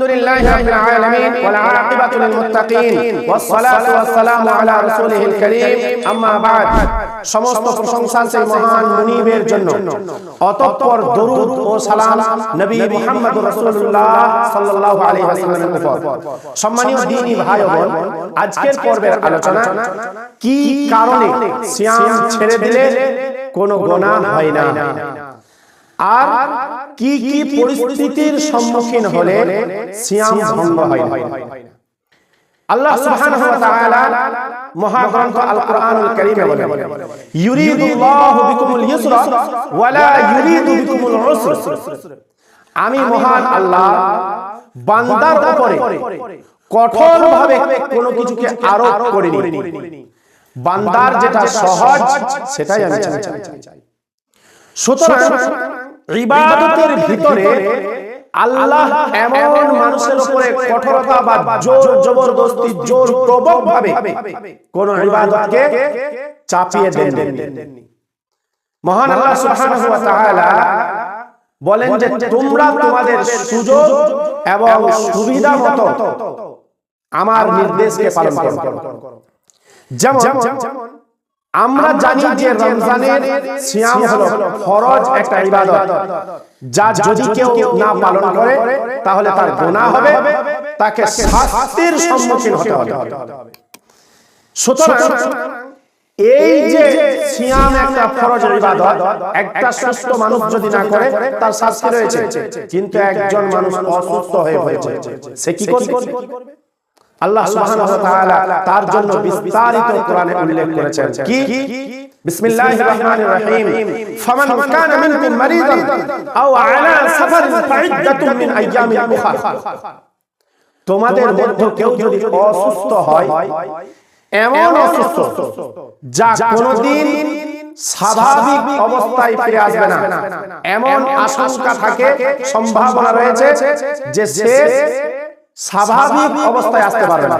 الحمد لله رب العالمين والعاقبة للمتقين والصلاة والسلام على رسوله الكريم أما بعد সমস্ত প্রশংসা সেই মহান মুনিবের জন্য অতঃপর দরুদ ও সালাম নবী মুহাম্মদ রাসূলুল্লাহ সাল্লাল্লাহু আলাইহি ওয়াসাল্লামের উপর সম্মানীয় দ্বীনি ভাই ও বোন আজকের পর্বের আলোচনা কি কারণে সিয়াম ছেড়ে দিলে কোনো গুনাহ হয় না আর কি কি পরিস্থিতির সম্মুখীন হলে সিয়াম ভঙ্গ হয় আল্লাহ সুবহানাহু ওয়া তাআলা মহাগ্রন্থ আল কোরআনুল কারীমে বলেন। ইউরিদুল্লাহু বিকুমুল ইউসরা। ওয়া লা ইউরিদু বিকুমুল উসর। আমি মহান আল্লাহ বান্দার উপরে কঠোরভাবে কোনো কিছুকে আরোপ করিনি। বান্দার যেটা সহজ সেটাই আমি চাই। সুতরাং ইবাদতের ভিতরে আল্লাহ এমন মানুষের উপরে কঠোরতা বা জোর জবরদস্তি জোর প্রবক ভাবে কোন ইবাদতকে চাপিয়ে দেন মহান আল্লাহ সুবহানাহু ওয়া তাআলা বলেন যে তোমরা তোমাদের সুযোগ এবং সুবিধা মতো আমার নির্দেশকে পালন করো। যেমন আমরা জানি যে রমজানের সিয়াম হলো ফরজ একটা ইবাদত। যা যদি কেউ না পালন করে তাহলে তার গুনাহ হবে তাকে শাস্তির সম্মুখীন হতে হবে। সুতরাং এই যে সিয়াম একটা ফরজ ইবাদত একটা সুস্থ মানুষ যদি না করে তার শাস্তি রয়েছে। কিন্তু একজন মানুষ অসুস্থ হয়ে হয়েছে সে কি করবে? আল্লাহ সুবহানাহু ওয়া তাআলা তার জন্য বিস্তারিত কোরআনে উল্লেখ করেছেন। কি? বিসমিল্লাহির রহমানির রহিম। ফামান কানা মিনকুম মারিদান আও আলা সাফারিন ফাইদ্দাতুম মিন আইয়ামিন উখরা তোমাদের মধ্যে কেউ যদি অসুস্থ হয় এমন অসুস্থ যা কোনোদিন স্বাভাবিক অবস্থায় ফিরে আসবে না। এমন আশঙ্কা থাকে সম্ভাবনা রয়েছে যে সে স্বাভাবিক অবস্থায় আসতে পারবে না।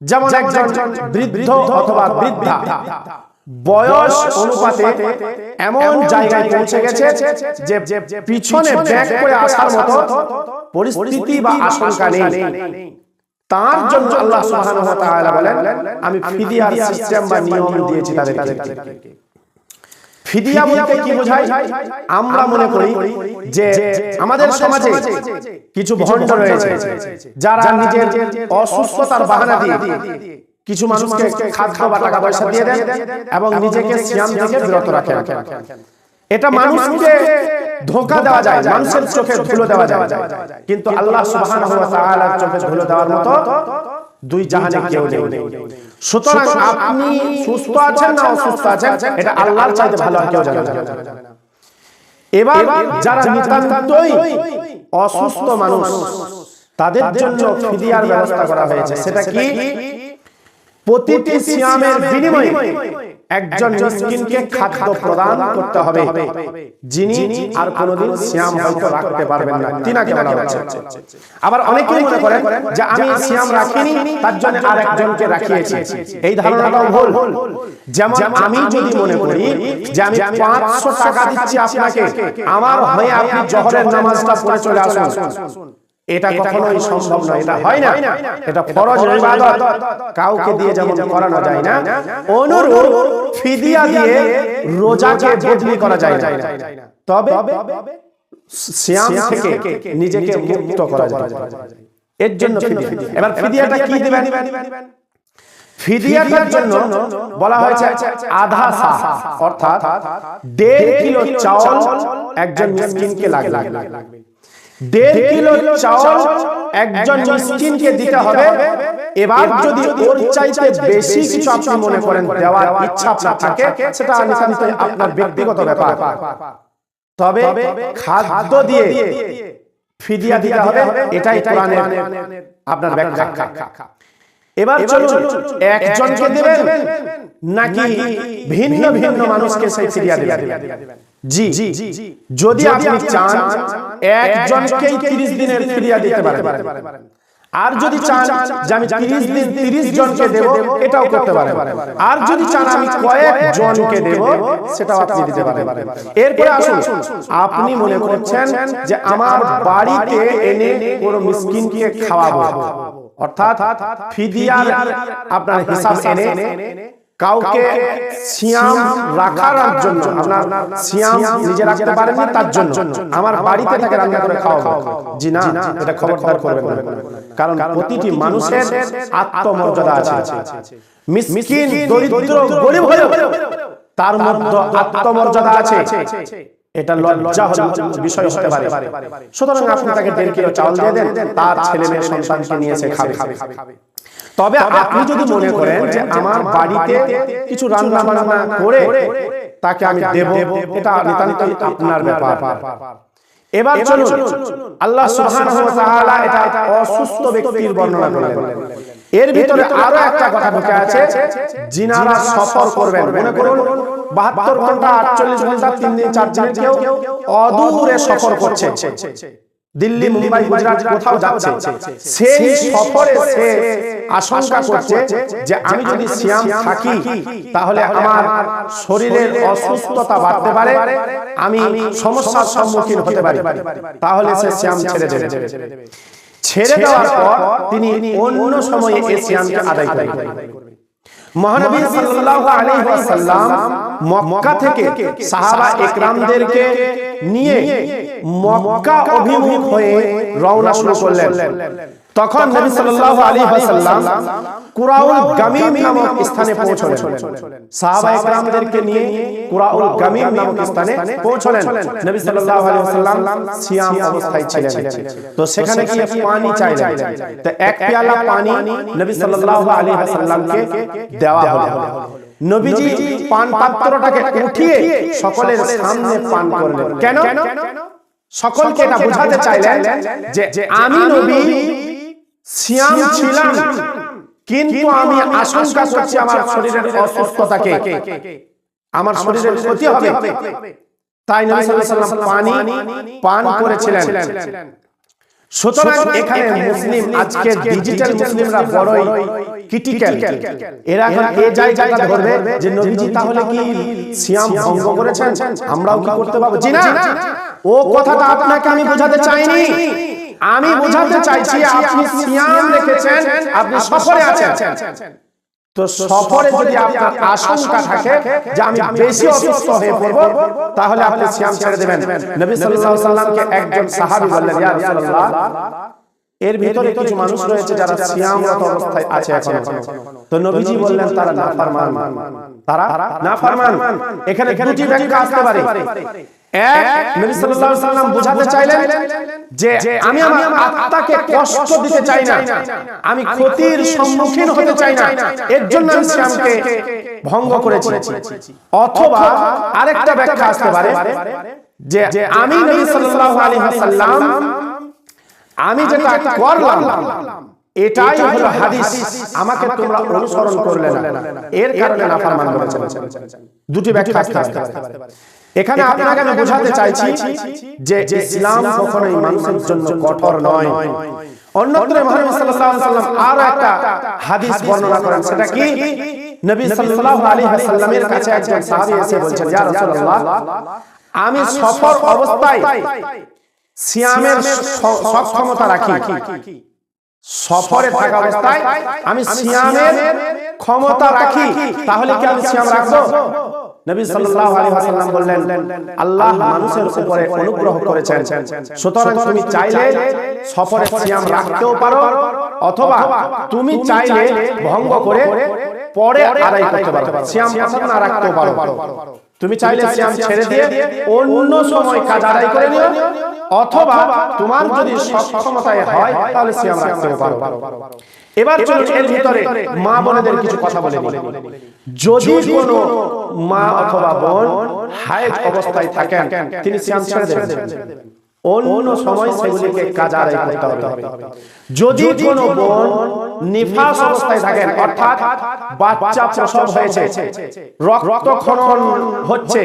যেমন একজন বৃদ্ধ অথবা বৃদ্ধা। বয়স অনুপাতে এমন জায়গায় পৌঁছে গেছে যে পিছনে ব্যাক করে আসার মতো পরিস্থিতি বা আশঙ্কা নেই। তার জন্য আল্লাহ সুবহানাহু ওয়া তাআলা বলেন আমি ফিদিয়ার সিস্টেম বা নিয়ম দিয়েছি তাদেরকে। ফিদিয়া বলতে কি বোঝায়? আমরা মনে করি যে আমাদের সমাজে কিছু ভণ্ড রয়েছে যারা নিজের অসুস্থতার বাহানা দিয়ে কিছু মানুষকে খাদ্য বা টাকা পয়সা দিয়ে দেন এবং নিজেকে সিয়াম থেকে বিরত রাখেন। এটা মানুষকে ধোকা দেওয়া যায় মানুষের চোখে ধুলো দেওয়া যায়। কিন্তু আল্লাহ সুবহানাহু ওয়া তাআলার চোখে ধুলো দেওয়ার মতো দুই জাহানে কেউ নেই। সুতরাং আপনি সুস্থ আছেন না অসুস্থ আছেন? এটা আল্লাহর চাইতে ভালো আর কেউ জানে না। এবার যারা নিতান্তই অসুস্থ মানুষ তাদের জন্য ফিদিয়ার ব্যবস্থা করা হয়েছে। সেটা কি? প্রতিটি সিয়ামের বিনিময়ে। একজন মিসকিনকে খাদ্য প্রদান করতে হবে। যিনি আর কোনোদিন সিয়াম হয়তো রাখতে পারবেন না। তিনাকে বলা হচ্ছে আবার অনেকেই মনে করেন যে আমি সিয়াম রাখিনি তার জন্য আর একজনকে রাখিয়েছি। এই ধারণাটাও ভুল। যেমন আমি যদি মনে করি যে আমি পাঁচশো টাকা দিচ্ছি আপনাকে আমার হয়ে আপনি জহরের নামাজটা পড়ে চলে আসুন। এটা কখনোই সম্ভব নয় এটা হয় না। এটা ফরজ ইবাদত। কাউকে দিয়ে যেমন করানো যায় না অনুরূপ ফিদিয়া দিয়ে রোজাকে বদলি করা যায় না। তবে সিয়াম থেকে নিজেকে মুক্ত করা যায়। এর জন্য ফিদিয়া। এবার ফিদিয়াটা কি দিবেন? ফিদিয়াটার জন্য বলা হয়েছে আধা সা অর্থাৎ দেড় কিলো চাউল একজন মিসকিনকে লাগবে। দেড় কিলো চাউল একজন মিসকিনকে দিতে হবে। এবার যদি ওর চাইতে বেশি কিছু আপনি মনে করেন দেওয়ার ইচ্ছা আপনার থাকে সেটা নিতান্ত আপনার ব্যক্তিগত ব্যাপার। তবে খাদ্য দিয়ে ফিদিয়া দিতে হবে এটাই কোরআনের আপনার ব্যাখ্যা। এবার চলুন একজনকে দেবেন নাকি ভিন্ন ভিন্ন মানুষকে সেই ফিদিয়া দেবেন? জি যদি আপনি চান একজনকেই 30 দিনের ফিদিয়া দিতে পারেন। আর যদি চান যে আমি তিরিশ দিন তিরিশ জনকে দেব এটাও করতে পারেন। আর যদি চান আমি কয়েক জনকে দেব সেটাও আপনি দিতে পারেন। এরপরে আসুন আপনি মনে করছেন যে আমার বাড়িতে এনে কোনো মিসকিনকে খাওয়াবো। অর্থাৎ ফিদিয়ার আপনার হিসাব এনে কাউকে সিয়াম রাখার জন্য আপনার সিয়াম নিজে রাখতে তার জন্য। আমার বাড়িতে তাকে রান্না করে খাওয়াবো। জি না এটা খবরদার করবেন না। কারণ প্রতিটি মানুষের আত্মমর্যাদা আছে। মিসকিন দরিদ্র গরিব হলেও তার মধ্যে আত্মমর্যাদা আছে। এটা লজ্জা বিষয় হতে পারে। সুতরাং আপনি তাকে দেড় কিলো চাউল দিয়ে দেন তার ছেলে মেয়ে সন্তানকে নিয়ে সে খাবে। তবে আপনি যদি মনে করেন যে আমার বাড়িতে কিছু রান্না বান্না করে তাকে আমি দেব এটা নিতান্তই আপনার ব্যাপার। এবার চলুন আল্লাহ সুবহানাহু ওয়া তাআলা এটা অসুস্থ ব্যক্তির বর্ণনা করলেন এর ভিতরে আরও একটা কথা ঢুকে আছে জিনারা সফর করবেন। মনে করুন বাহাত্তর ঘণ্টা আটচল্লিশ ঘণ্টা তিন দিন চার দিনের কেউ অদূরে সফর করছে। দিল্লি মুম্বাই গুজরাট কোথাও যাচ্ছে। সেই সফরে সে আশঙ্কা করছে যে আমি যদি সিয়াম থাকি তাহলে আমার শরীরের অসুস্থতা বাড়তে পারে আমি সমস্যার সম্মুখীন হতে পারি। তাহলে সে সিয়াম ছেড়ে দেবে। ছেড়ে দেওয়ার পর তিনি অন্য সময়ে এই সিয়ামকে আদায় করবেন মহানবী সাল্লাল্লাহু আলাইহি ওয়াসাল্লাম মক্কা থেকে সাহাবা একরামদেরকে নিয়ে মক্কা অভিমুখ হয়ে রওনা শুরু করলেন। তখন নবী সাল্লাল্লাহু আলাইহি ওয়াসাল্লাম কুরাউল গামিম নামক স্থানে পৌঁছলেন। সাহাবা একরামদেরকে নিয়ে কুরাউল গামিম নামক স্থানে পৌঁছলেন। নবী সাল্লাল্লাহু আলাইহি ওয়াসাল্লাম সিয়াম অবস্থায় ছিলেন তো সেখানে গিয়ে পানি চাইলেন। তো এক পেয়ালা পানি নবী সাল্লাল্লাহু আলাইহি ওয়াসাল্লামকে দেওয়া হলো। নবীজি পান পাত্রটাকে উঠিয়ে সকলের সামনে পান করলেন। কেন? সকলকে এটা বোঝাতে চাইলেন যে আমি নবী সিয়াম ছিলাম কিন্তু আমি আশঙ্কা করছি আমার শরীরের অসুস্থতাকে। আমার শরীরের ক্ষতি হবে। তাই নবী সাল্লাল্লাহু পানি পান করেছিলেন। সুতরাং এখানে মুসলিম আজকে ডিজিটাল মুসলিমরা বড়ই ক্রিটিক্যাল এরা এখন এই জায়গাটা ধরবে যে নবীজি তাহলে কি সিয়াম ভঙ্গ করেছেন? আমরাও কি করতে পারব? জি না। ও কথাটা আপনাকে আমি বোঝাতে চাইনি। আমি বোঝাতে চাইছি, আপনি সিয়াম রেখেছেন, আপনি সফরে আছেন। তো সফরে যদি আপনার আশঙ্কা থাকে যে আমি বেশি অসুস্থ হয়ে পড়ব, তাহলে আপনি সিয়াম ছেড়ে দেবেন। নবী সাল্লাল্লাহু আলাইহি সাল্লামকে একজন সাহাবী বললেন, ইয়া রাসূলুল্লাহ, এর ভিতরে কিছু মানুষ রয়েছে যারা সিয়ামরত অবস্থায় আছে এখন। তো নবীজি বললেন, তারা নাফরমান। তারা নাফরমান। এখানে দুটি ব্যাখ্যা আসতে পারে। এক নবী সাল্লাল্লাহু আলাইহি সাল্লাম বোঝাতে চাইলেন যে আমি আমার আত্মাকে কষ্ট দিতে চাই না। আমি ক্ষতির সম্মুখীন হতে চাই না। এর জন্য আমি সিয়ামকে ভঙ্গ করেছি। অথবা আরেকটা ব্যাখ্যা আসতে পারে যে আমি নবী সাল্লাল্লাহু আলাইহি ওয়াসাল্লাম আমি যেটা করলাম এটাই হলো হাদিস। আমাকে তোমরা অনুসরণ করলে না। এর কারণে নাফরমান দুটি ব্যাখ্যা আসতে এখানে আপনাকে আমি বোঝাতে চাইছি যে ইসলাম কখনোই মানুষের জন্য কঠোর নয়। অন্যত্র মুহাম্মদ সাল্লাল্লাহু আলাইহি ওয়াসাল্লাম আর একটা হাদিস বর্ণনা করেন সেটা কি? নবী সাল্লাল্লাহু আলাইহি ওয়াসাল্লামের কাছে একজন সাহাবী এসে বলছেন ইয়া রাসূলুল্লাহ আমি সফর অবস্থায় সিয়ামের সক্ষমতা রাখি সফরে থাকা অবস্থায় আমি সিয়ামের ক্ষমতা রাখি। তাহলে কি আমি সিয়াম রাখব? নবী সাল্লাল্লাহু আলাইহি ওয়াসাল্লাম বললেন আল্লাহ মানুষের উপরে অনুগ্রহ করেছেন। সুতরাং তুমি চাইলে সফরে সিয়াম রাখতেও পারো অথবা তুমি চাইলে ভঙ্গ করে পরে আদায় করতে পারো। সিয়াম পছন্দ না রাখতেও পারো। তুমি চাইলে সিয়াম ছেড়ে দিয়ে অন্য সময় কাজ আদায় করে নিও। অথবা তোমার যদি সক্ষমতায় হয় তাহলে সিয়াম রাখতে পারো। এবার চলুন এর ভিতরে মা বোনেদের কিছু কথা বলে যদি কোনো মা অথবা বোন হায়েজ অবস্থায় থাকেন তিনি সিয়াম ছেড়ে দেবেন। অন্য সময় সেগুলিকে কাজা আদায় করতে হবে। যদি কোনো বোন নিফাস অবস্থায় থাকেন অর্থাৎ বাচ্চা প্রসব হয়েছে রক্ত খনন হচ্ছে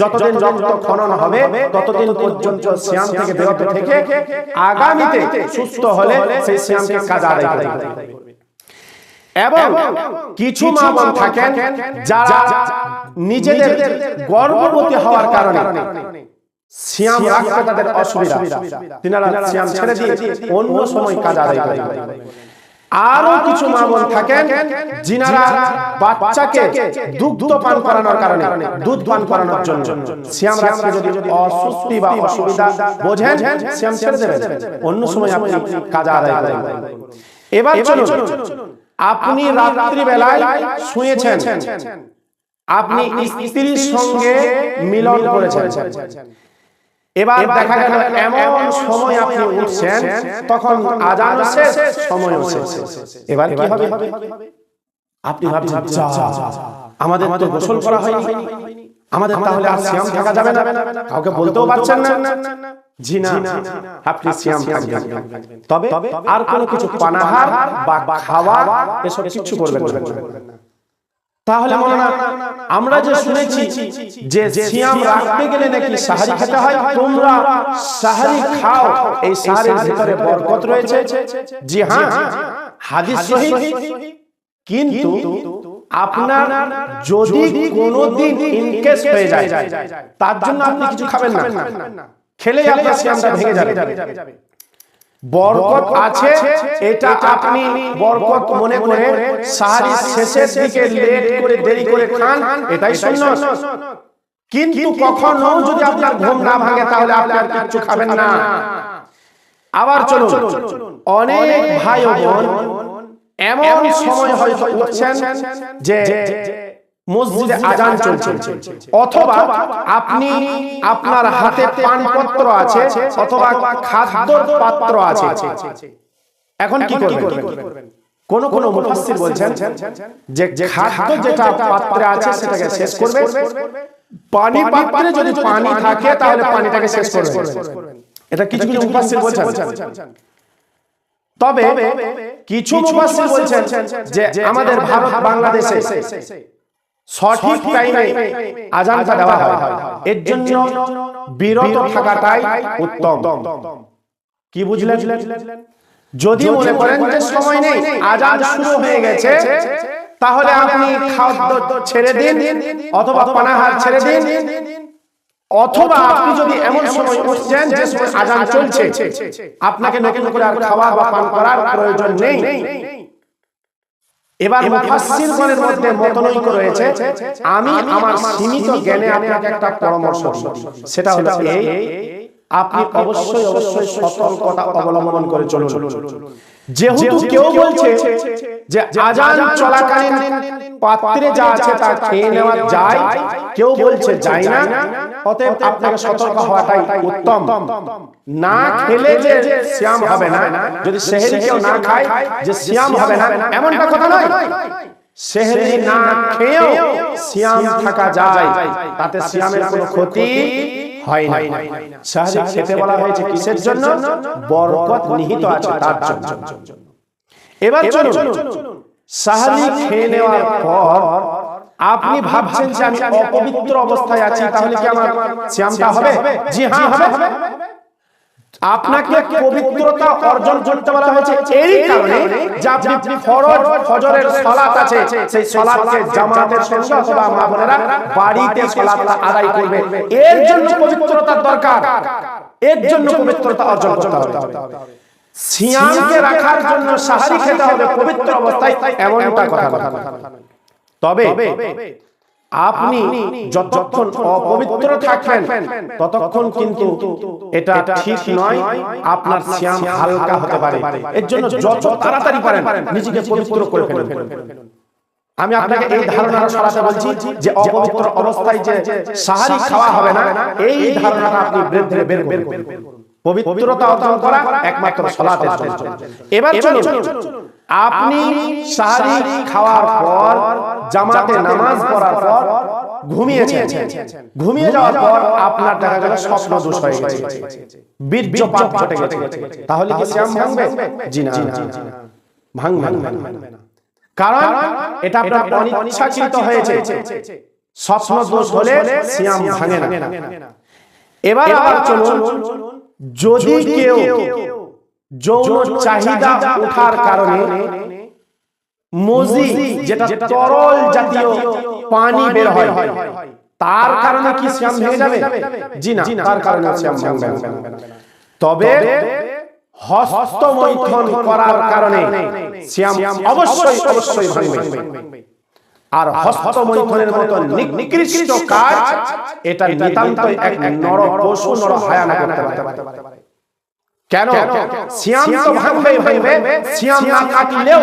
যতদিন রক্ত খনন হবে ততদিন পর্যন্ত সিয়াম থেকে বিরত থেকে আগামীতে সুস্থ হলে সেই সিয়ামকে কাজা আদায় করতে হবে এবং কিছু মা বোন থাকেন যারা নিজেদের গর্ভবতী হওয়ার কারণে। সিয়াম রাখতে তাদের অসুবিধা। তিনারা সিয়াম ছেড়ে দিয়ে অন্য সময় কাজ আদায় করেন। আরও কিছু মা বোন থাকেন যিনারা বাচ্চাকে দুগ্ধ পান করানোর কারণে দুধ পান করানোর জন্য। সিয়াম রাখতে যদি অসুস্থি বা অসুবিধা বোঝেন সিয়াম ছেড়ে দেবেন। অন্য সময় আপনি কাজ আদায় করেন এবার চলুন আপনি রাত্রি বেলায় শুয়েছেন। আপনি স্ত্রীর সঙ্গে মিলন করেছেন এবার দেখা গেল এমন সময় আপনি উঠছেন তখন আজান শেষ সময় শেষ। এবার কি হবে? আপনি ভাবছেন আমাদের তো গোসল করা হয়নি। আমাদের তাহলে আর সিয়াম থাকা যাবে না। কাউকে বলতেও পারছেন না। জি না। আপনি সিয়াম থাকবেন। তবে আর কোনো কিছু পানাহার বা খাওয়া এসব কিছু করবেন না। তাহলে মৌলানা আমরা যে শুনেছি যে সিয়াম রাখতে গেলে নাকি সাহারি খেতে হয়? তোমরা সাহারি খাও এই সাহারির ভিতরে বরকত রয়েছে? জি হ্যাঁ হাদিস সহিহ কিন্তু আপনার যদি কোনোদিন ইনকেস হয়ে যায় তার জন্য আপনি কিছু খাবেন না। খেলে আপনার সিয়ামটা ভেঙে যাবে। বরকত আছে এটা আপনি বরকত মনে করে সাহারি শেষের দিকে লেট করে দেরি করে খান এটাই সুন্নাত। কিন্তু কখনো যদি আপনার ঘুম না ভাঙে তাহলে আপনি আর কিছু খাবেন না। আবার চলুন। অনেক ভাই বোন এমন সময় হয়তো উঠছেন যে মসজিদে আজান চলছে। অথবা আপনি আপনার হাতে পানপত্র আছে অথবা খাদ্যর পাত্র আছে। এখন কি করবেন? কোন কোন মুফাসসির বলছেন যে খাদ্য যেটা পাত্রে আছে সেটাকে শেষ করবে। পানি পাত্রে যদি পানি থাকে তাহলে পানিটাকে শেষ করবে এটা কিছু কিছু মুফাসসির বলছেন। তবে কিছু মুফাসসির বলছেন যে আমাদের ভারত বাংলাদেশে সঠিক টাইমে আজানটা দেওয়া হয়। এর জন্য বিরত থাকাটাই উত্তম। কি বুঝলেন? যদি মনে করেন যে সময় নেই আজান শুরু হয়ে গেছে তাহলে আপনি খাদ্য ছেড়ে দিন অথবা পানাহার ছেড়ে দিন। অথবা আপনি যদি এমন সময় উঠছেন যে সময় আজান চলছে আপনাকে নতুন করে আর খাওয়া বা পান করার প্রয়োজন নেই। এবার মুফাসসিরগণের মধ্যে মতনৈক্য রয়েছে আমি আমার সীমিত জ্ঞানে আপনাকে একটা পরামর্শ সেটা হলো এই আপনি অবশ্যই অবশ্যই সতর্কতা অবলম্বন করে চলুন। যেহেতু কেউ বলছে যে আজান চলাকালীন পাত্রে যা আছে তা খেয়ে নেওয়া যায় কেউ বলছে যায় না অতএব আপনাকে সতর্ক হওয়াটাই উত্তম। না খেলে যে শ্যাম হবে না যদি সেহেরি কেউ না খায় যে শ্যাম হবে না এমনটা কথা নয়। সেহেরি না খেয়েও শ্যাম থাকা যায় তাতে শ্যামের কোনো ক্ষতি হয় না। খেতে বলা হয়েছে কিসের জন্য? বরকত নিহিত আছে তার জন্য। এবার চলুন। খেয়ে নেওয়ার পর আপনি ভাবছেন যে আমি অপবিত্র অবস্থায় আছি তাহলে কি আমার শ্যামটা হবে? জি হ্যাঁ হবে? আপনাকে পবিত্রতা অর্জন করতে বলা হয়েছে। এই কারণে যে আপনি ফরজ ফজরের সালাত আছে সেই সালাতকে জামাতের সঙ্গে অথবা মা বোনেরা বাড়িতে সালাতটা আদায় করবে। এর জন্য পবিত্রতার দরকার। এর জন্য পবিত্রতা অর্জন করতে হবে। সিয়ামকে রাখার জন্য সাহারি খেতে হবে। পবিত্র অবস্থায় এমনটা কথা কথা তবে আপনি যতক্ষণ অপবিত্র থাকবেন ততক্ষণ কিন্তু এটা ঠিক নয় আপনার শ্যাম হালকা হতে পারে। এর জন্য যত তাড়াতাড়ি পারেন নিজেকে পবিত্র করে ফেলুন। আমি আপনাকে এই ধারণাটা সরাতে বলছি যে অপবিত্র অবস্থায় যে সাহারি খাওয়া হবে না এই ধারণাটা আপনি বের বের বের করুন। পবিত্রতা অর্জন করা একমাত্র সালাতের জন্য। এবার চলুন আপনি সাহারি খাওয়ার পর জামাতে নামাজ পড়ার পর ঘুমিয়েছেন ঘুমিয়ে যাওয়ার পর আপনার দেখা গেল স্বপ্ন দোষ হয়ে গেছে। বীর্যপাত ঘটে গেছে। তাহলে কি শ্যাম ভাঙবে? জি না। ভাঙবে না। কারণ এটা আপনার অনিচ্ছাকৃত হয়েছে। স্বপ্ন দোষ হলে শ্যাম ভাঙে না। এবার আবার চলুন। যদি কেউ যৌন চাহিদা ওঠার কারণে মজি যেটা তরল জাতীয় পানি বের হয় তার কারণে কি শ্যাম ভেঙে যাবে? জি না তার কারণে শ্যাম ভাঙবে না। তবে হস্তমৈথুন করার কারণে শ্যাম অবশ্যই অবশ্যই ভাঙবে। আর হস্তমৈথুনের মতো নিকৃষ্ট কাজ এটা নিতান্তই এক নর পশু নর হায়ানা করতে পারে। কেন? সিয়াম তো ভাঙবেই ভাঙবে সিয়াম না কাটলেও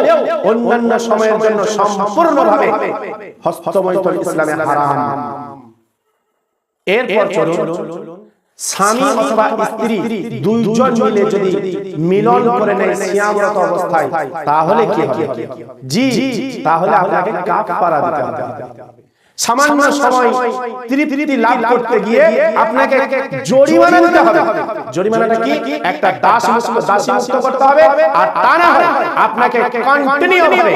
অন্যান্য সময়ের জন্য সম্পূর্ণভাবে হস্তমৈথুন ইসলামে হারাম। এরপর চলুন। স্বামী অথবা স্ত্রী দুইজন মিলে যদি মিলন করে নেয় সিয়ামরত অবস্থায় তাহলে কি হবে? জি তাহলে আপনাকে কাফারা দিতে হবে। সামান্য সময় তৃপ্তি লাভ করতে গিয়ে আপনাকে জরিমানা দিতে হবে। জরিমানাটা কি? একটা দাস মুক্ত দাসী মুক্ত করতে হবে আর তা না আপনাকে কন্টিনিউ হবে।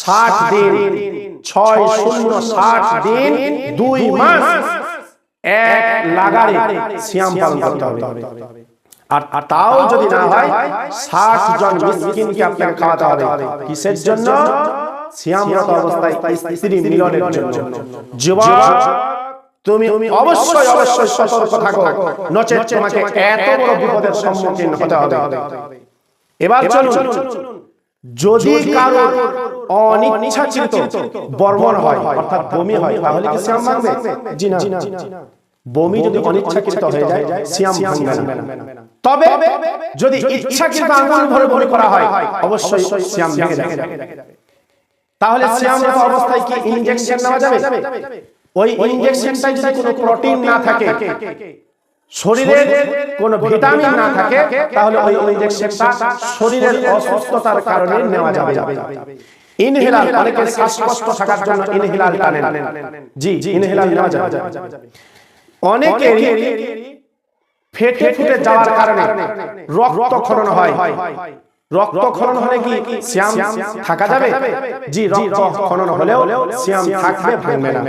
ষাট দিন ছয় শূন্য ষাট দিন দুই মাস। এক লাগারে সিয়াম পালন করতে হবে। আর তাও যদি না হয় ষাট জন মিসকিনকে আপনাকে খাওয়াতে হবে। কিসের জন্য? সিয়ামরত অবস্থায় স্ত্রী মিলনের জন্য। যুবক তুমি অবশ্যই অবশ্যই সতর্ক থাকো। নচেত তোমাকে এত বড় বিপদের সম্মুখীন হতে হবে। এবার চলুন। যদি কারও অনিচ্ছাকৃত বর্মণ হয় অর্থাৎ বমি হয় তাহলে কি সিয়াম ভাঙবে? জি না। বমি যদি অনিচ্ছাকৃত হয়ে যায় সিয়াম ভাঙবে না। তবে যদি ইচ্ছাকৃত আঙ্গুল ভরে বমি করা হয় অবশ্যই সিয়াম ভেঙে যাবে তাহলে সিয়ামরত অবস্থায় কি ইনজেকশন নেওয়া যাবে? ওই ইনজেকশনটাই যদি কোনো প্রোটিন না থাকে শরীরের কোনো ভিটামিন না থাকে তাহলে ওই ইনজেকশনটা শরীরের অসুস্থতার কারণে নেওয়া যাবে। ইনহেলার অনেকে শ্বাসকষ্ট থাকার জন্য ইনহেলার টানেন। জি ইনহেলার নেওয়া যাবে। অনেকে ফেটে ফুটে যাওয়ার কারণে রক্তক্ষরণ হয়। রক্তক্ষরণ হলে কি শ্যাম থাকা যাবে? জি রক্তক্ষরণ হলেও শ্যাম থাকবে ভাঙবে না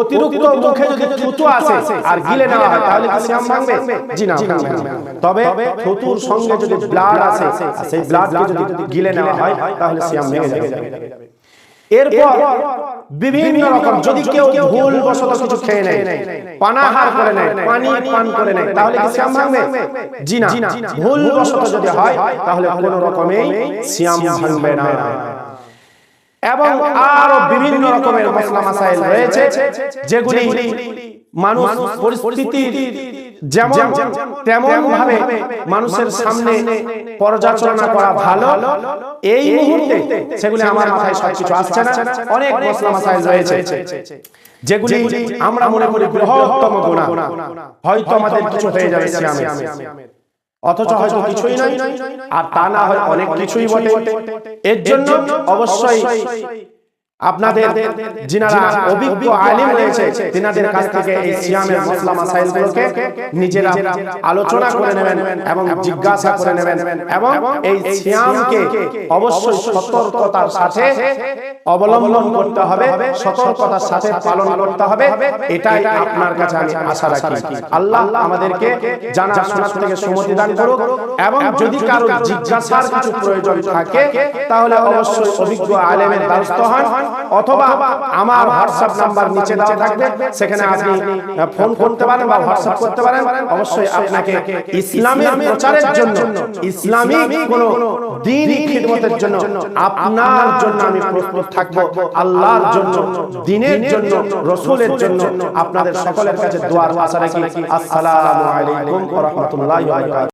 অতিরিক্ত মুখে যদি থুতু আসে আর গিলে নেওয়া হয় তাহলে কি শ্যাম ভাঙবে? জি না তবে থুতুর সঙ্গে যদি ব্লাড আসে সেই ব্লাডকে যদি গিলে নেওয়া হয় তাহলে শ্যাম ভেঙে যাবে। এরপর বিভিন্ন রকম যদি কেউ ভুল বশত কিছু খেয়ে নেয় পানাহার করে নেয় পানি পান করে নেয় তাহলে কি শ্যাম ভাঙবে। জি না ভুল বশত যদি হয় তাহলে কোনো রকমেই শ্যাম ভাঙবে না। এবং আরও বিভিন্ন রকমের মশলা মাসাইল রয়েছে যেগুলি মানুষ পরিস্থিতির যেমন তেমন ভাবে মানুষের সামনে পর্যালোচনা করা ভালো। এই মুহূর্তে সেগুলি আমার মাথায় সবকিছু আসছে না। অনেক মশলা মাসাইল রয়েছে যেগুলি আমরা মনে করি বৃহত্তম গুণা। হয়তো আমাদের কিছু হয়ে যাবে সিয়ামে অথচ হয়তো কিছুই নাই। আর তা না হয় অনেক কিছুই বটে। এর জন্য অবশ্যই আপনাদের যিনারা অভিজ্ঞ আলিম রয়েছে তিনাদের কাছ থেকে এই সিয়ামের মশলা মাসাইলগুলোকে নিজেরা আলোচনা করে নেবেন এবং জিজ্ঞাসা করে নেবেন। এবং এই সিয়ামকে অবশ্যই সতর্কতার সাথে অবলম্বন করতে হবে সতর্কতার সাথে পালন করতে হবে। এটাই আপনার কাছে আমি আশা রাখি। আল্লাহ আমাদেরকে জানা শোনার থেকে সুমতি দান করুক এবং যদি কারও জিজ্ঞাসার কিছু প্রয়োজন থাকে তাহলে অবশ্যই অভিজ্ঞ আলেমের দ্বারস্থ হন। অথবা আমার হোয়াটসঅ্যাপ নাম্বার নিচে দেওয়া থাকবে। সেখানে আপনি ফোন করতে পারেন বা হোয়াটসঅ্যাপ করতে পারেন। অবশ্যই আপনাকে ইসলামের প্রচারের জন্য ইসলামিক কোন খিদমতের জন্য আপনার জন্য আমি প্রস্তুত থাকব আল্লাহর জন্য দ্বীনের জন্য রাসূলের জন্য আপনাদের সকলের কাছে দোয়ার আশা রাখি। আসসালামু আলাইকুম ওয়া রাহমাতুল্লাহি ওয়া বারাকাতুহু।